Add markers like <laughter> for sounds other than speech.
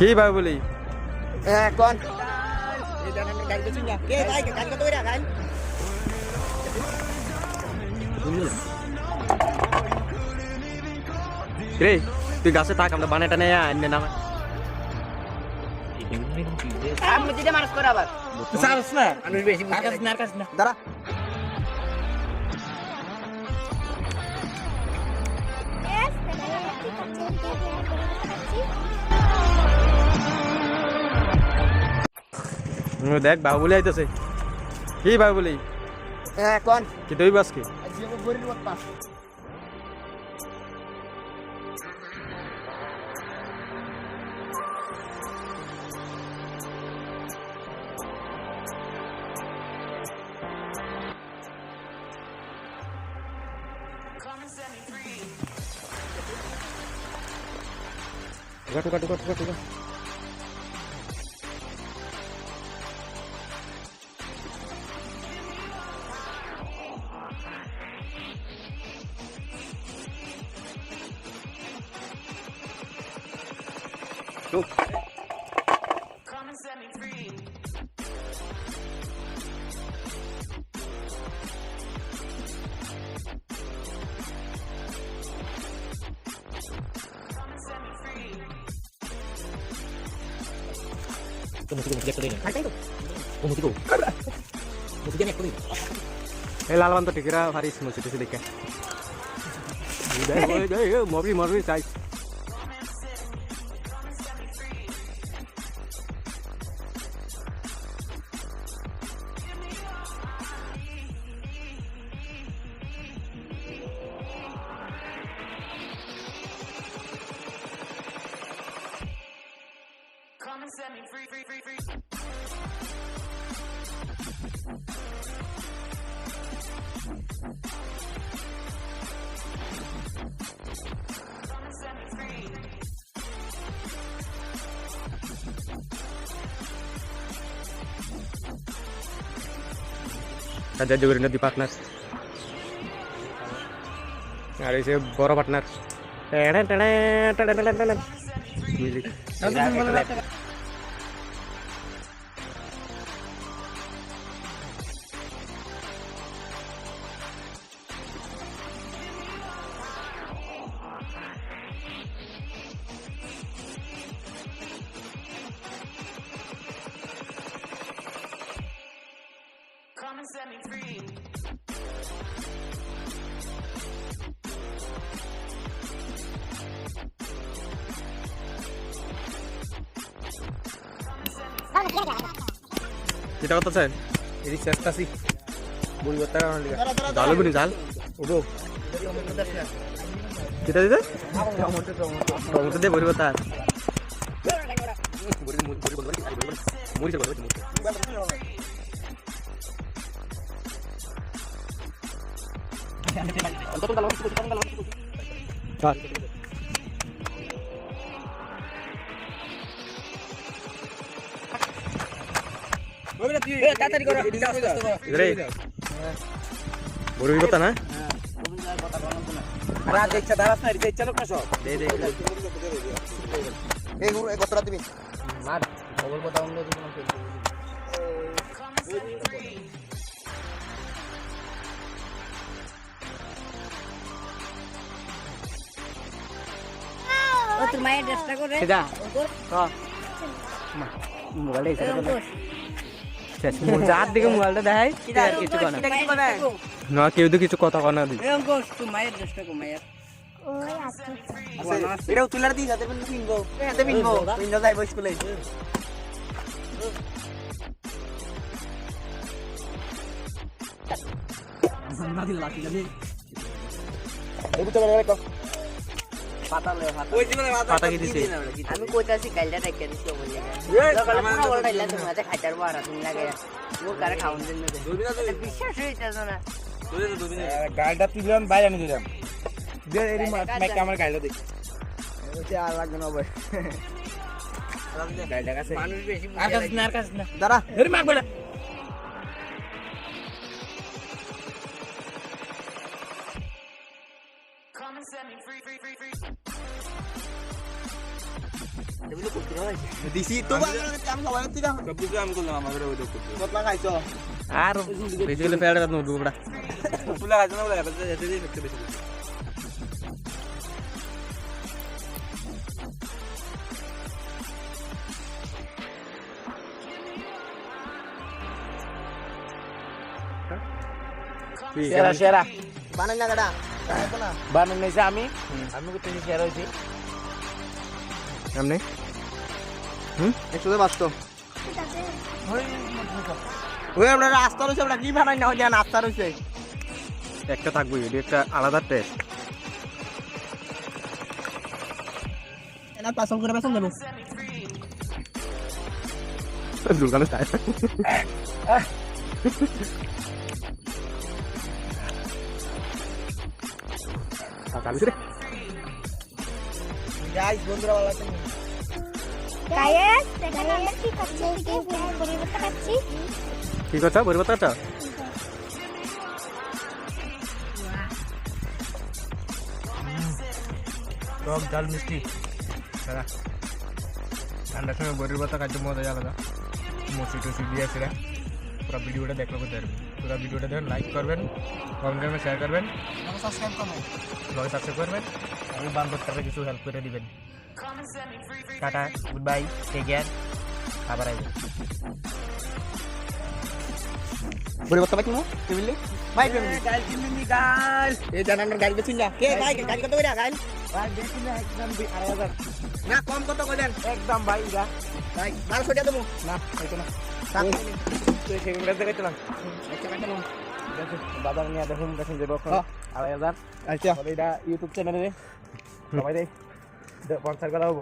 কি ভাই বলি? হ্যাঁ কোন? রে তুই গাছে থাক আমরা বানাটা নেই আনে না আমি দিতে মানুষ করে আবার। সারস না। আমি বেশি না। দাঁড়া। দেখ বাহুবলি আইতেছে। কি বাহুবলি? হ্যাঁ কোন? কি তুই Tuh. Tunggu, tunggu, tunggu, tunggu, kamu tuh dikira Faris musuh di sini kan. <laughs> Udah, udah, mau pergi, mau pergi, guys. টুকা টুকা টুকা টুকা টুকা এই লালবান তো টিকিরা হারিস মুছে টিসি দেখে মরবি মরবি চাই রাজা যোগের নদী পার্টনার আর এই যে বড় পার্টনার Milik. যেটা কথা স্যার এদি চেষ্টাছি বুড়ি করতে কারণ লিগা জাল বুনি জাল উঠো। যেটা দিতে? টমেটো দিয়ে ভরিব তার মুড়ি মুড়ি তাড়াতাড়ি করো। কথা না? রাত দেখছে দাঁড়াস না ইচ্ছা লোক না সব। এই গুরু এই কতটা দিবি মার খবর কথা অন্য ও তোর মায়ের ড্রেসটা করে। সেটা যার দিকে মোবাইলটা দেখাই আর কিছু না। না কেউ তো কিছু কথা কয় না দি। তোর মায়ের ড্রেসটা কো মায়ের। এটাও তুলার দিই যাতে পিনবো। এতে পিনবো। পিনবো যাইবো স্কুলে। পাতা। কি দিছে আমি কইতাছি কালটা রেখে দিছি বলি। সকালে পুরো বড় ডাইলা তুমি মাঝে খাইতার বাড়া তুমি লাগে। ও কারে খাওন দিন না বিশ্বাস হইতাছ না। গাড়িটা তুললাম বাইরে আনি দিলাম দে এরি মাইক আমার গাড়িটা দেখ আর লাগবে না ভাই গাড়িটা কাছে মানুষ বেশি আর কাছে না আর কাছে না। দাঁড়া। এরি মাইক বলে। কিছু আমি করলাম আমার ওই দেখতে কতলা খাইছো আর বেশি গেলে ফেয়ার নদু বড়া ফুলা খাইছে না বলে এবার যেতে দিয়ে দেখতে বেশি সেরা সেরা বানাই না গাড়া না বানান নিয়েছে আমি আমি করতে শেয়ার হয়েছি এমনি একশো বাঁচতো ওই আপনার রাস্তা রয়েছে আপনার কি বানাই না ওই যে নাস্তা রয়েছে একটা থাকবে এটা একটা আলাদা টেস্ট এনা পাসল করে পাসল দেবো দুর্গানের স্টাইল কালিস রে গাইস বন্ধুরা ভালো আছেন? গায়েস দেখেন আমরা কি খাচ্ছি এদিকে পরিবর্তন খাচ্ছি কি কথা? বলব তো একটা টক ডাল মিষ্টি। সারা ঠান্ডার সময় বড়ির পাতা মজা আলাদা। মসি টসি দিয়ে আসে পুরো ভিডিওটা দেখলে বুঝতে পুরো ভিডিওটা দেখবেন লাইক করবেন কমেন্ট করবেন শেয়ার করবেন। সাবস্ক্রাইব করুন ব্লগে সাবস্ক্রাইব করবেন আমি বান্ধবটাকে কিছু হেল্প করে দিবেন। Tata good bye take care আবার আসবেন। পরিবর্তন পাই তুমি ফ্যামিলি ভাই ফ্যামিলি গাইল কিনবি গাইল? এই জানান আমার গাড়ি বেচিন না। কে গাই গাড়ি কত করে গাই ভাই দেখি না একদম আড়াই হাজার। না কম কত করে একদম ভাই যা। ভাই বারোশো টাকা দেবো। না হয়তো না। বাজার নিয়ে দেখুন দেখুন যে। আড়াই হাজার। আচ্ছা। এটা ইউটিউব চ্যানেলে সবাই দেয় পঞ্চাশ করা হব